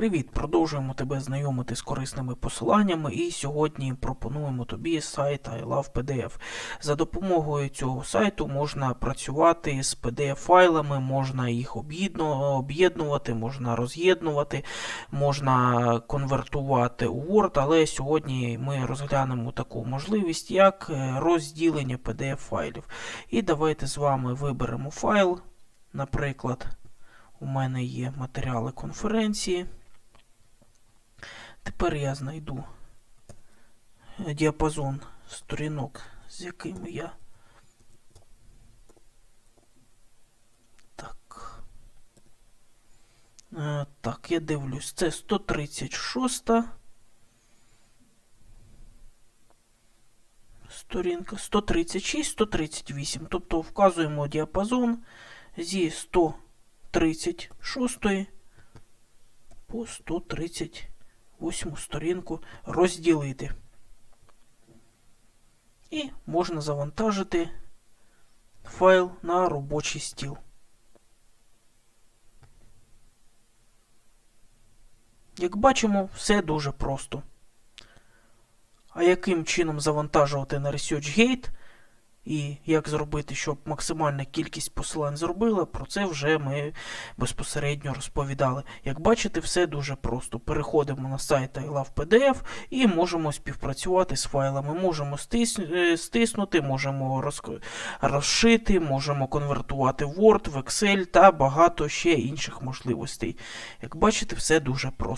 Привіт! Продовжуємо тебе знайомити з корисними посиланнями, і сьогодні пропонуємо тобі сайт I Love PDF. За допомогою цього сайту можна працювати з PDF-файлами, можна їх об'єднувати, можна роз'єднувати, можна конвертувати у Word, але сьогодні ми розглянемо таку можливість, як е, розділення PDF-файлів. І давайте з вами виберемо файл, наприклад. У мене є матеріали конференції. Тепер я знайду діапазон сторінок, з якими я. Так. Е, Так, я дивлюсь. Це 136. Сторінка 136, 138. Тобто вказуємо діапазон зі 136 по 138 сторінку розділити. І можна завантажити файл на робочий стіл. Як бачимо, все дуже просто. А яким чином завантажувати на ResearchGate і як зробити, щоб максимальна кількість посилань зробила, про це вже ми безпосередньо розповідали. Як бачите, все дуже просто. Переходимо на сайт iLovePDF і можемо співпрацювати з файлами. Можемо е, стиснути, можемо розшити, можемо конвертувати Word, в Excel та багато ще інших можливостей. Як бачите, все дуже просто.